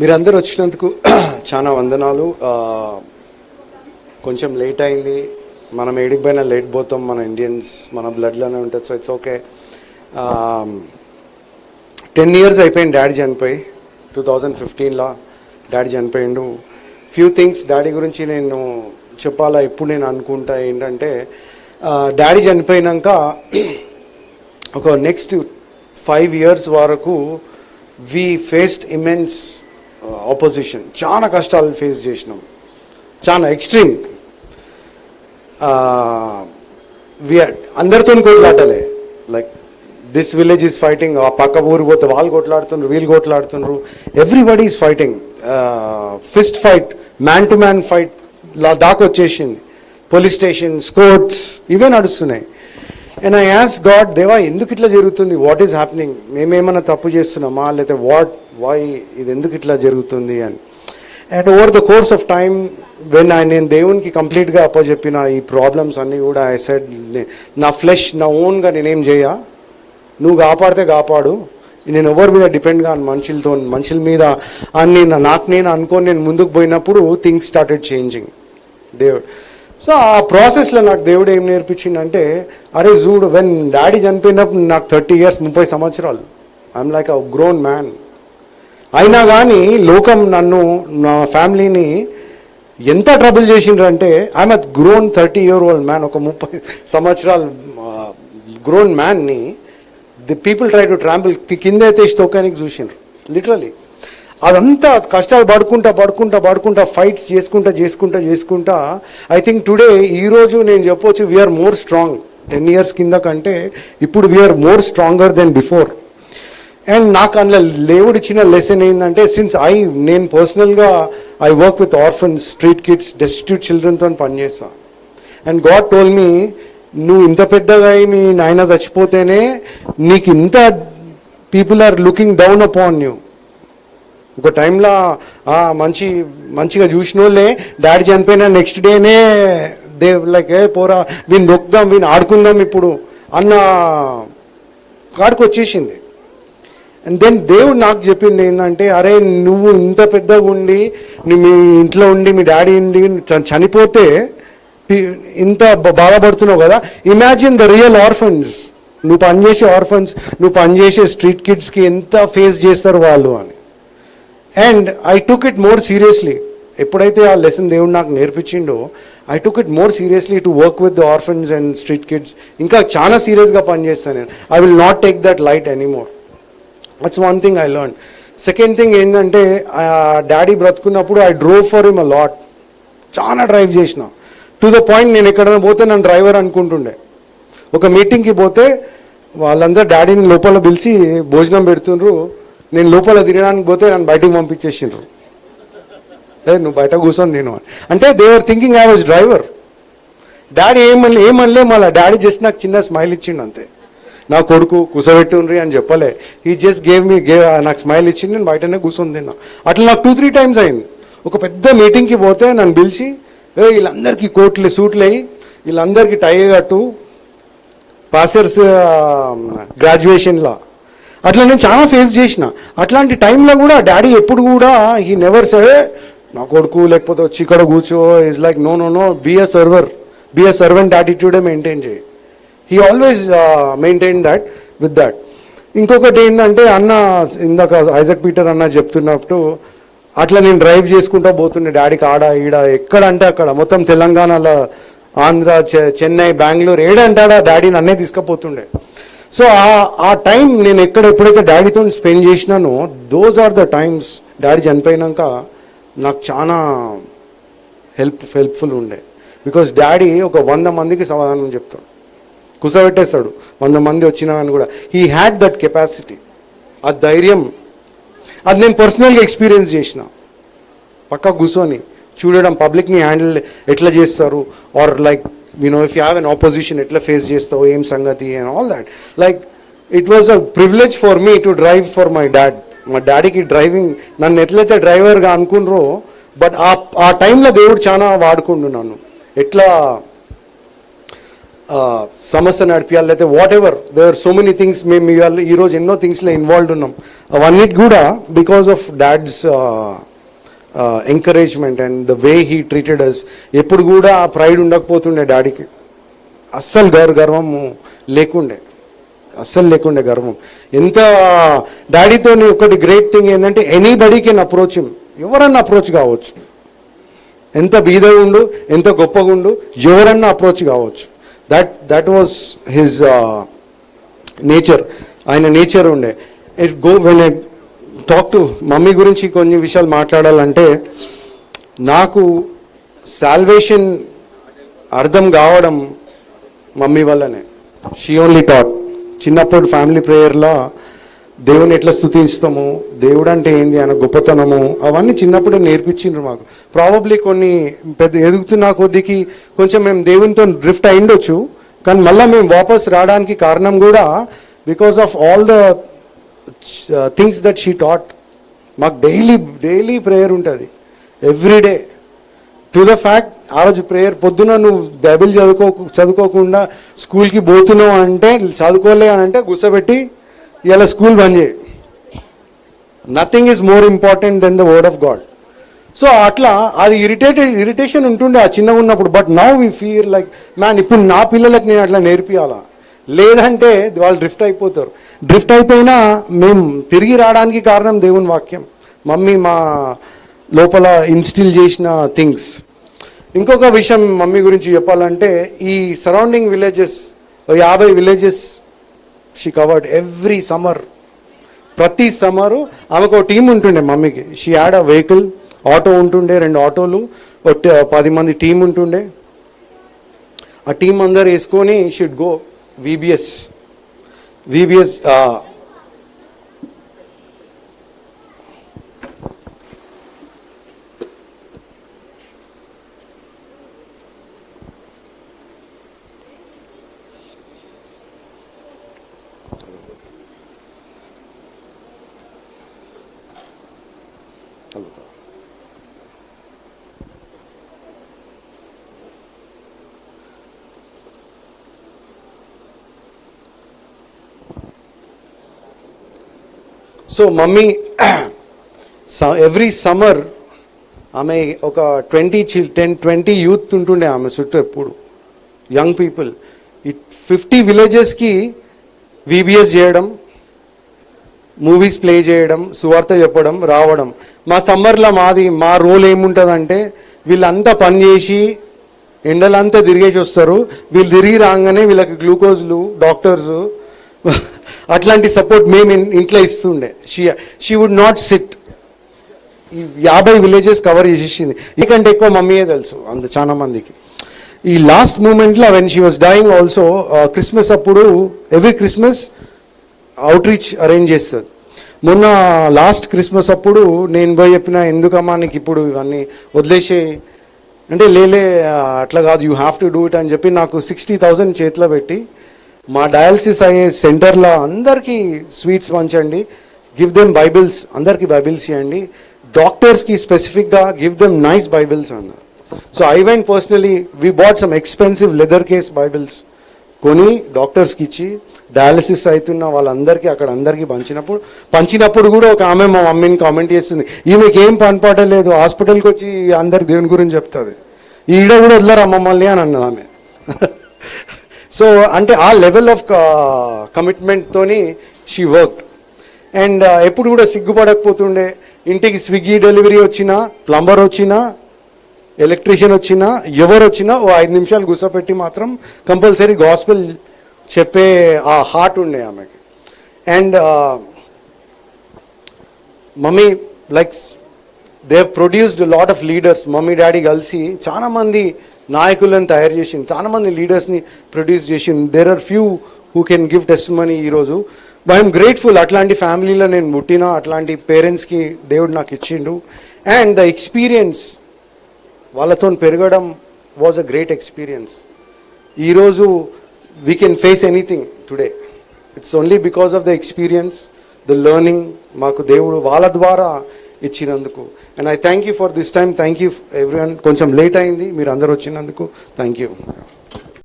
మీరందరూ వచ్చినందుకు చాలా వందనాలు. కొంచెం లేట్ అయింది. మనం ఏడికిపోయినా లేట్ పోతాం. మన ఇండియన్స్ మన బ్లడ్లోనే ఉంటుంది so it's okay ten years అయిపోయింది. డాడీ చనిపోయి. టూ థౌజండ్ ఫిఫ్టీన్లో డాడీ చనిపోయిండు. ఫ్యూ థింగ్స్ డాడీ గురించి నేను చెప్పాలా? ఇప్పుడు నేను అనుకుంటా ఏంటంటే డాడీ చనిపోయినాక ఒక నెక్స్ట్ ఫైవ్ ఇయర్స్ వరకు వి ఫేస్డ్ ఇమెన్స్ ఆపోజిషన్ చాలా కష్టాలు ఫేస్ చేసినాం. చాలా ఎక్స్ట్రీమ్ వి అందరితో కొట్లాటలే. Like this village is fighting ఆ పక్క ఊరు పోతే వాళ్ళు కొట్లాడుతున్నారు వీళ్ళు కొట్లాడుతున్నారు everybody is fighting fist fight man to man fight లా దాకా వచ్చేసింది. పోలీస్ స్టేషన్స్ కోర్ట్స్ ఇవే నడుస్తున్నాయి. అండ్ ఐ యాస్ గాడ్ దేవా ఎందుకు ఇట్లా జరుగుతుంది? వాట్ ఈస్ హ్యాపెనింగ్ మేమేమన్నా తప్పు చేస్తున్నామా? లేకపోతే వాట్ వై ఇది ఎందుకు ఇట్లా జరుగుతుంది? అని. And over the course of time when I నేను దేవునికి కంప్లీట్గా అప్పచెప్పిన ఈ ప్రాబ్లమ్స్ అన్నీ కూడా ఐ సెడ్ నా ఫ్లెష్ నా ఓన్గా నేనేం చేయ? నువ్వు కాపాడితే కాపాడు. నేను ఎవరి మీద డిపెండ్గా మనుషులతో మనుషుల మీద అని నా- నాకు నేను అనుకొని నేను ముందుకు పోయినప్పుడు థింగ్స్ స్టార్టెడ్ చేంజింగ్. దేవుడు. సో ఆ ప్రాసెస్లో నాకు దేవుడు ఏం నేర్పించిందంటే అరే చూడు వెన్ డాడీ చనిపోయినప్పుడు నాకు థర్టీ ఇయర్స్ ముప్పై సంవత్సరాలు. I'm like a grown man అయినా కానీ లోకం నన్ను నా ఫ్యామిలీని ఎంత trouble చేసిండ్రంటే I'm a grown thirty year old man ఒక ముప్పై సంవత్సరాలు grown మ్యాన్ని the people try to trample కింద అయితే తొక్కడానికి చూసిండ్రు లిటరలీ అదంతా కష్టాలు పడుకుంటా పడుకుంటా పడుకుంటా ఫైట్స్ చేసుకుంటా చేసుకుంటా చేసుకుంటా ఐ థింక్ టుడే ఈరోజు నేను చెప్పొచ్చు we are more strong ten years కింద కంటే ఇప్పుడు we are more stronger then before and నాకు అందులో లేవుడు ఇచ్చిన లెసన్ ఏంటంటే సిన్స్ ఐ నేను పర్సనల్గా I work with orphans street kids destitute చిల్డ్రన్తో పనిచేస్తాను అండ్ గాడ్ టోల్ మీ నువ్వు ఇంత పెద్దగా అయి మీ నాయన చచ్చిపోతేనే నీకు ఇంత people are looking down upon you ఒక టైంలో మంచి మంచిగా చూసిన వాళ్ళే డాడీ చనిపోయిన నెక్స్ట్ డేనే దే లైక్ ఏ పోరా వీని నొక్కుదాం వీని ఆడుకుందాం ఇప్పుడు అన్న కాడికి వచ్చేసింది అండ్ దెన్ దేవుడు నాకు చెప్పింది ఏంటంటే అరే నువ్వు ఇంత పెద్దగా ఉండి మీ ఇంట్లో ఉండి మీ డాడీ ఉండి చ- చనిపోతే ఇంత బాధపడుతున్నావు కదా ఇమాజిన్ ద రియల్ ఆర్ఫన్స్ నువ్వు పనిచేసే ఆర్ఫన్స్ నువ్వు పనిచేసే స్ట్రీట్ కిడ్స్కి ఎంత ఫేస్ చేస్తారు వాళ్ళు అని. And I took it more seriously ఎప్పుడైతే ఆ లెసన్ దేవుడు నాకు నేర్పించిండో I took it more seriously to work with the orphans and street kids ఇంకా చాలా సీరియస్గా పనిచేస్తాను నేను. I will not take that light anymore that's one thing I learn second thing ఏంటంటే daddy బ్రతుకున్నప్పుడు I drove for him a lot చాలా drive చేసిన. To the point నేను ఎక్కడైనా పోతే నన్ను డ్రైవర్ అనుకుంటుండే. ఒక మీటింగ్కి పోతే వాళ్ళందరూ డాడీని లోపల పిలిచి భోజనం పెడుతుండ్రు. నేను లోపల తినడానికి పోతే నన్ను బయటకు పంపించేసిండ్రు. లేదు నువ్వు బయట కూర్చొని తిను అని. అంటే they were thinking I was driver daddy ఏమని ఏమనలే మళ్ళీ. డాడీ జస్ట్ నాకు చిన్న స్మైల్ ఇచ్చిండు అంతే. నా కొడుకు కూసబెట్టుండ్రి అని చెప్పలే. ఈ జస్ట్ గేవ్ మీ గే నాకు స్మైల్ ఇచ్చింది నేను బయటనే కూర్చొని తిన్నా. అట్లా నాకు టూ త్రీ టైమ్స్ అయింది. ఒక పెద్ద మీటింగ్కి పోతే నన్ను పిలిచి ఏ వీళ్ళందరికీ కోట్లు సూట్లు అయ్యి వీళ్ళందరికీ టై కట్టు పాసర్స్ గ్రాడ్యుయేషన్లో అట్లా నేను చాలా ఫేస్ చేసిన. అట్లాంటి టైంలో కూడా డాడీ ఎప్పుడు కూడా ఈ నెవర్ సే నా కొడుకు లేకపోతే వచ్చి ఇక్కడ కూర్చో is like no no no be server be servant యాటిట్యూడే maintain చేయి. He always maintain that with that ఇంకొకటి ఏంటంటే అన్న ఇందాక ఐజక్ పీటర్ అన్న చెప్తున్నప్పుడు అట్లా నేను డ్రైవ్ చేసుకుంటా పోతుండే డాడీకి ఆడ ఈడ ఎక్కడ అంటే అక్కడ మొత్తం తెలంగాణలో ఆంధ్ర చె- చెన్నై బెంగళూరు ఏడంటాడా డాడీ నన్నే తీసుకుపోతుండే. సో ఆ ఆ టైం నేను ఎక్కడ ఎప్పుడైతే డాడీతో spend చేసినానో those are the times daddy చనిపోయినాక నాకు చాలా హెల్ప్ హెల్ప్ఫుల్ ఉండే. బికాస్ డాడీ ఒక వంద మందికి సమాధానం చెప్తాడు. కుసబెట్టేస్తాడు. వంద మంది వచ్చినా అని కూడా. హీ హ్యాడ్ దట్ కెపాసిటీ ఆ ధైర్యం. అది నేను పర్సనల్గా ఎక్స్పీరియన్స్ చేసిన. పక్క కూర్చొని చూడడం పబ్లిక్ని హ్యాండిల్ ఎట్లా చేస్తారు? Or like you know if you have an opposition ఎట్లా ఫేస్ చేస్తావు? ఏం సంగతి? And all that like it was a privilege for me to drive for my dad మా డాడీకి డ్రైవింగ్ నన్ను ఎట్లయితే డ్రైవర్గా అనుకున్నారో బట్ ఆ ఆ టైంలో దేవుడు చాలా వాడుకుండు నన్ను. ఎట్లా సమస్య నడిపించాలి లేకపోతే whatever they were so many things మేము ఇవాళ ఈరోజు ఎన్నో థింగ్స్లో ఇన్వాల్వ్డ్ ఉన్నాం. అవన్నిటి కూడా because of dad's encouragement and the way he treated us ఎప్పుడు కూడా ఆ ప్రైడ్ ఉండకపోతుండే డాడీకి అస్సలు గర్ గర్వం లేకుండే. అస్సలు లేకుండే గర్వం. ఎంత డాడీతో ఒకటి గ్రేట్ థింగ్ ఏంటంటే ఎనీబడీ కెన్ అప్రోచ్ ఎవరన్నా అప్రోచ్ కావచ్చు. ఎంత బీదగా ఉండు ఎంత గొప్పగా ఉండు ఎవరన్నా అప్రోచ్ కావచ్చు. That that was his nature ఆయన నేచర్ ఉండే. It go when I talk to mummy గురించి కొన్ని విషయాలు మాట్లాడాలంటే నాకు సాల్వేషన్ అర్థం కావడం మమ్మీ వల్లనే. షీ ఓన్లీ టాట్ చిన్నప్పుడు ఫ్యామిలీ ప్రేయర్లో దేవుని ఎట్లా స్థుతిస్తాము దేవుడు అంటే ఏంది అన్న గొప్పతనము అవన్నీ చిన్నప్పుడే నేర్పించిండ్రు మాకు. ప్రాబబ్లీ కొన్ని పెద్ద ఎదుగుతున్న కొద్దికి కొంచెం మేము దేవునితో డ్రిఫ్ట్ అయిండొచ్చు కానీ మళ్ళీ మేము వాపస్ రావడానికి కారణం కూడా because of all the things that she taught మాకు డైలీ డైలీ ప్రేయర్ ఉంటుంది. ఎవ్రీడే టు ద ఫ్యాక్ట్ ఆ రోజు ప్రేయర్ పొద్దున నువ్వు బైబిల్ చదువుకో చదువుకోకుండా స్కూల్కి పోతున్నావు అంటే చదువుకోలే అని అంటే గుసబెట్టి ఇలా స్కూల్ బంద్ చేయి. Nothing is more important then the word of God so అట్లా అది ఇరిటేటెడ్ ఇరిటేషన్ ఉంటుండే ఆ చిన్నగా ఉన్నప్పుడు. But now we feel like man ఇప్పుడు నా పిల్లలకు నేను అట్లా నేర్పియాలా? లేదంటే వాళ్ళు డ్రిఫ్ట్ అయిపోతారు. డ్రిఫ్ట్ అయిపోయినా మేము తిరిగి రావడానికి కారణం దేవుని వాక్యం. మమ్మీ మా లోపల ఇన్స్టిల్ చేసిన థింగ్స్ ఇంకొక విషయం మమ్మీ గురించి చెప్పాలంటే ఈ సరౌండింగ్ విలేజెస్ యాభై villages she covered every summer ప్రతి సమ్మరు ఆమెకు ఒక టీం ఉంటుండే మమ్మీకి. She had a vehicle auto ఉంటుండే రెండు ఆటోలు ఒక పది మంది టీం ఉంటుండే. ఆ టీం అందరు వేసుకొని should go VBS VBS so mummy every summer ఆమె ఒక twenty chill ten twenty youth ఉంటుండే ఆమె చుట్టూ ఎప్పుడు. యంగ్ పీపుల్ ఈ ఫిఫ్టీ విలేజెస్కి విబిఎస్ చేయడం మూవీస్ ప్లే చేయడం సువార్త చెప్పడం రావడం. మా సమ్మర్లో మాది మా రోల్ ఏముంటుందంటే వీళ్ళంతా పని చేసి ఎండలంతా తిరిగేసి వస్తారు. వీళ్ళు తిరిగి రాగానే వీళ్ళకి గ్లూకోజ్లు డాక్టర్స్ అట్లాంటి సపోర్ట్ మేము ఇన్- ఇంట్లో ఇస్తుండే. She she would not sit యాభై విలేజెస్ కవర్ చేసేసింది ఇకంటే ఎక్కువ మమ్మీయే తెలుసు అంత చాలా మందికి. ఈ లాస్ట్ మూమెంట్లో when she was dying also Christmas అప్పుడు every Christmas outreach arrange చేస్తుంది. మొన్న లాస్ట్ క్రిస్మస్ అప్పుడు నేను పోయి చెప్పిన ఎందుకమ్మా నీకు ఇప్పుడు ఇవన్నీ వదిలేసే? అంటే లేలే అట్లా కాదు you have to do it అని చెప్పి నాకు సిక్స్టీ థౌజండ్ చేతిలో పెట్టి మా డయాలసిస్ అయ్యే సెంటర్లో అందరికీ స్వీట్స్ పంచండి గివ్ దెమ్ బైబిల్స్ అందరికీ బైబిల్స్ ఇవ్వండి డాక్టర్స్కి స్పెసిఫిక్గా గివ్ దెమ్ నైస్ బైబిల్స్ అన్నారు. So I went personally we bought some expensive leather case Bibles కొని డాక్టర్స్కి ఇచ్చి డయాలసిస్ అవుతున్న వాళ్ళందరికీ అక్కడ అందరికీ పంచినప్పుడు పంచినప్పుడు కూడా ఒక ఆమె మా మమ్మీని కామెంట్ చేస్తుంది. ఈమెకి ఏం పనిపాట లేదు హాస్పిటల్కి వచ్చి అందరికి దేవుని గురించి చెప్తుంది. ఈడ కూడా వదలరా మమ్మల్ని అని అన్నది ఆమె. సో అంటే ఆ లెవెల్ ఆఫ్ కమిట్మెంట్తోని షీ వర్క్ అండ్ ఎప్పుడు కూడా సిగ్గుపడకపోతుండే. ఇంటికి స్విగ్గీ డెలివరీ వచ్చినా ప్లంబర్ వచ్చినా ఎలక్ట్రీషియన్ వచ్చినా ఎవరు వచ్చినా ఓ ఐదు నిమిషాలు కూర్చోపెట్టి మాత్రం కంపల్సరీ గాస్పెల్ చెప్పే ఆ హార్ట్ ఉండే ఆమెకి. And uh, mummy like they produced lot of leaders mummy daddy కలిసి చాలామంది నాయకులను తయారు చేసింది. చాలామంది లీడర్స్ని ప్రొడ్యూస్ చేసింది. There are few who can give test money ఈరోజు ఐఎమ్ గ్రేట్ఫుల్ అట్లాంటి ఫ్యామిలీలో నేను పుట్టిన అట్లాంటి పేరెంట్స్కి దేవుడు నాకు ఇచ్చిండు. అండ్ ద ఎక్స్పీరియన్స్ వాళ్ళతో పెరగడం వాజ్ అ గ్రేట్ ఎక్స్పీరియన్స్ ఈరోజు we can face anything today it's only because of the experience the learning మాకు దేవుడు వాళ్ళ ద్వారా ఇచ్చినందుకు. And I thank you for this time thank you everyone కొంచెం లేట్ అయింది. మీరు అందరు వచ్చినందుకు థ్యాంక్ యూ